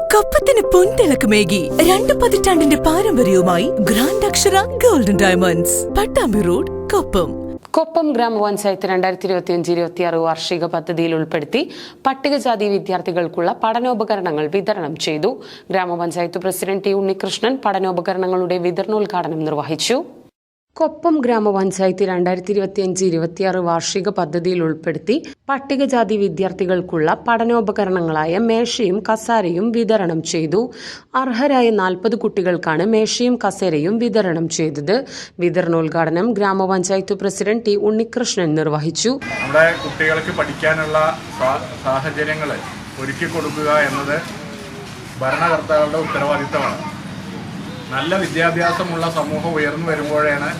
കപ്പത്തിന് പൊൻതിളക്കമേകി രണ്ട് പതിറ്റാണ്ടിന്റെ പാരമ്പര്യവുമായി grand Akshara golden diamonds. Pattambi road Koppam. Koppam ഗ്രാമപഞ്ചായത്ത് രണ്ടായിരത്തി ഇരുപത്തി അഞ്ച് ഇരുപത്തി ഇരുപത്തിയാറ് വാർഷിക പദ്ധതിയിൽ ഉൾപ്പെടുത്തി പട്ടികജാതി വിദ്യാർത്ഥികൾക്കുള്ള പഠനോപകരണങ്ങൾ വിതരണം ചെയ്തു. ഗ്രാമപഞ്ചായത്ത് പ്രസിഡന്റ് ടി ഉണ്ണികൃഷ്ണൻ പഠനോപകരണങ്ങളുടെ വിതരണോദ്ഘാടനം നിർവഹിച്ചു. കൊപ്പം ഗ്രാമപഞ്ചായത്ത് രണ്ടായിരത്തി ഇരുപത്തിയഞ്ച് ഇരുപത്തിയാറ് വാർഷിക പദ്ധതിയിൽ ഉൾപ്പെടുത്തി പട്ടികജാതി വിദ്യാർത്ഥികൾക്കുള്ള പഠനോപകരണങ്ങളായ മേശയും കസാരയും വിതരണം ചെയ്തു. അർഹരായ നാൽപ്പത് കുട്ടികൾക്കാണ് മേശയും കസേരയും വിതരണം ചെയ്തത്. വിതരണോദ്ഘാടനം ഗ്രാമപഞ്ചായത്ത് പ്രസിഡന്റ് ടി ഉണ്ണികൃഷ്ണൻ നിർവഹിച്ചു. നമ്മുടെ കുട്ടികൾക്ക് പഠിക്കാനുള്ള സാഹചര്യങ്ങൾ ഒരുക്കി കൊടുക്കുക എന്നത് ഭരണകർത്താക്കളുടെ ഉത്തരവാദിത്തമാണ്. നല്ല വിദ്യാഭ്യാസമുള്ള സമൂഹം ഉയർന്നു വരുമ്പോഴാണ്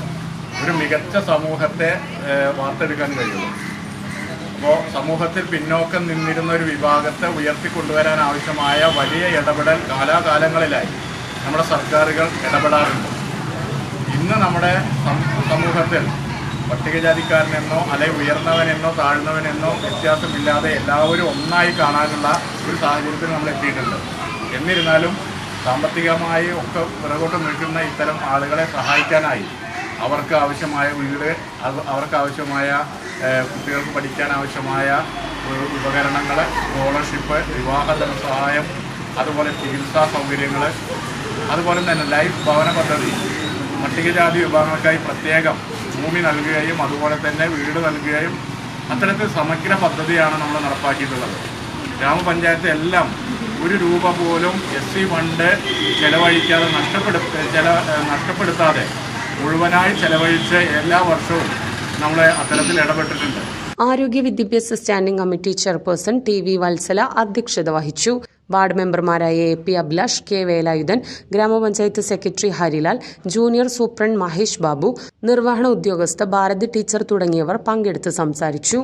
ഒരു മികച്ച സമൂഹത്തെ വാർത്തെടുക്കാൻ കഴിയുള്ളൂ. അപ്പോൾ സമൂഹത്തിൽ പിന്നോക്കം നിന്നിരുന്ന ഒരു വിഭാഗത്തെ ഉയർത്തിക്കൊണ്ടുവരാൻ ആവശ്യമായ വലിയ ഇടപെടൽ കാലാകാലങ്ങളിലായി നമ്മുടെ സർക്കാരുകൾ ഇടപെടാറുണ്ട്. ഇന്ന് നമ്മുടെ സമൂഹത്തിൽ പട്ടികജാതിക്കാരനെന്നോ അല്ലെങ്കിൽ ഉയർന്നവനെന്നോ താഴ്ന്നവനെന്നോ വ്യത്യാസമില്ലാതെ എല്ലാവരും ഒന്നായി കാണാനുള്ള ഒരു സാഹചര്യത്തിൽ നമ്മൾ എത്തിയിട്ടുണ്ട്. എന്നിരുന്നാലും സാമ്പത്തികമായി ഒക്കെ പിറകോട്ട് നിൽക്കുന്ന ഇത്തരം ആളുകളെ സഹായിക്കാനായി അവർക്ക് ആവശ്യമായ വീട് അവർക്ക് ആവശ്യമായ കുട്ടികൾക്ക് പഠിക്കാൻ ആവശ്യമായ ഉപകരണങ്ങൾ സ്കോളർഷിപ്പ് വിവാഹ ധനസഹായം അതുപോലെ ചികിത്സാ സൗകര്യങ്ങൾ അതുപോലെ തന്നെ ലൈഫ് ഭവന പദ്ധതി പട്ടികജാതി വിഭാഗങ്ങൾക്കായി പ്രത്യേകം ഭൂമി നൽകുകയും അതുപോലെ തന്നെ വീട് നൽകുകയും അത്തരത്തിൽ സമഗ്ര പദ്ധതിയാണ് നമ്മൾ നടപ്പാക്കിയിട്ടുള്ളത്. ഗ്രാമപഞ്ചായത്ത് എല്ലാം ഒരു രൂപ പോലും എസ് സി ഫണ്ട് ചെലവഴിക്കാതെ നഷ്ടപ്പെടുത്ത ചില നഷ്ടപ്പെടുത്താതെ മുഴുവനായി ചെലവഴിച്ച് എല്ലാ വർഷവും നമ്മൾ അത്തരത്തിൽ ഇടപെട്ടിട്ടുണ്ട്. ആരോഗ്യ വിദ്യാഭ്യാസ standing committee chairperson T V Valsala അധ്യക്ഷത വഹിച്ചു. വാർഡ് മെമ്പർമാരായ A P Abhilash K Velayudhan ഗ്രാമപഞ്ചായത്ത് secretary Harilal junior superintendent Mahesh Babu നിർവഹണ ഉദ്യോഗസ്ഥ ഭാരതി ടീച്ചർ തുടങ്ങിയവർ പങ്കെടുത്ത് സംസാരിച്ചു.